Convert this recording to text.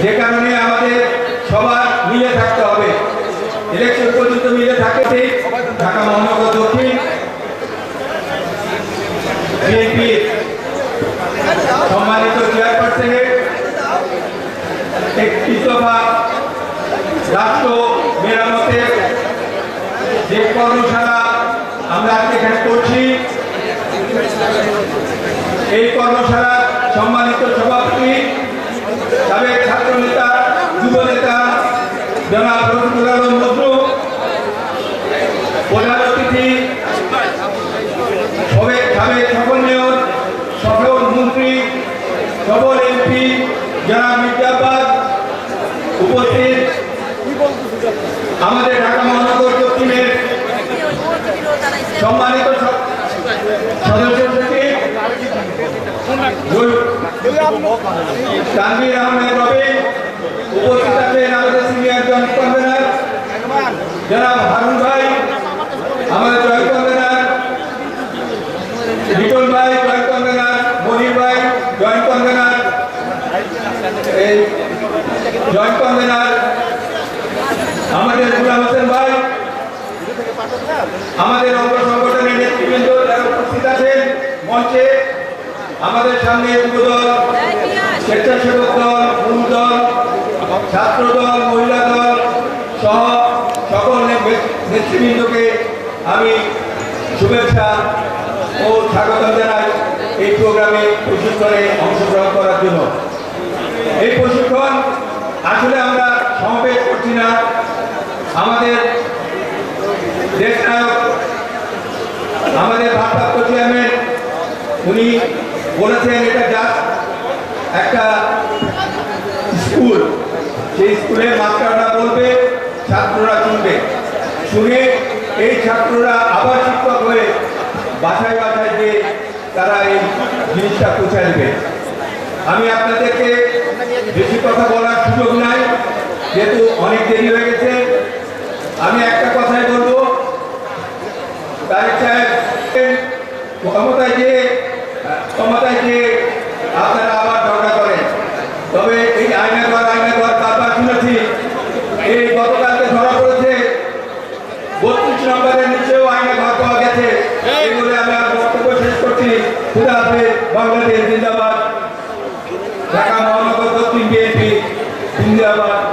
যে কারণে আমাদের সবার মিলে থাকতে হবে। ইলেকশন পর্যন্ত মিলে থাকে ঢাকা মহানগর দক্ষিণ। বিএনপি সম্মানিত চেয়ারপারসনের একটি সভা রাষ্ট্র মেরামতের যে কর্মশালা আমরা আজকে এখানে করছি, এই কর্মশালা সম্মানিত সভাপতি সাবেক ছাত্র নেতা, যুব নেতা জনাব রফিকুল আলম প্রধান অতিথি আমাদের ঢাকা মহানগর দক্ষিণের সম্মানিত তানভীর আহমেদ রবি, উপস্থিত আছেন আমাদের সিনিয়র জয়েন্ট কনভেনার। জনাব হারুন ভাই, আমাদের জয়েন্ট কনভেনার। লিটন ভাই জয়েন্ট কনভেনার। মনির ভাই জয়েন্ট কনভেনার। এই জয়েন্ট কনভেনার, আমাদের গুলাম হোসেন ভাই, আমাদের অঙ্গ সংগঠনের নেতৃবৃন্দ যারা উপস্থিত আছেন মঞ্চে। আমাদের সামনে যুবদল, স্বেচ্ছাসেবক দল মূল দল, ছাত্র দল, মহিলা দল সহ সকল নেতৃবৃন্দকে আমি শুভেচ্ছা ও স্বাগত জানাই এই প্রোগ্রামে প্রশিক্ষণে অংশগ্রহণ করার জন্য। এই প্রশিক্ষণ আসলে আমরা সমাবেশ করছি না। আমাদের দেশ নায়ক আমাদের ভারপ্রাপ্ত চেয়ারম্যান উনি বলেছেন এটা জাস্ট একটা স্কুল। সেই স্কুলে মাস্টাররা বলবে, ছাত্ররা শুনবে। শুনে এই ছাত্ররা আবার শিক্ষক হয়ে বাসায় বাসায় যে তারা এই জিনিসটা পৌঁছে দেবে। আমি আপনাদেরকে বেশি কথা বলার সুযোগ নাই, যেহেতু অনেক দেরি হয়ে গেছে। আমি একটা কথাই বলব। তারেক সাহেব ক্ষমতায় যে ক্ষমতায় এই বলে আমি আর শেষ করছি। খুদা হাফেজ, বাংলাদেশ জিন্দাবাদ। ঢাকা মহানগর দক্ষিণ বিএনপি, জিন্দাবাদ।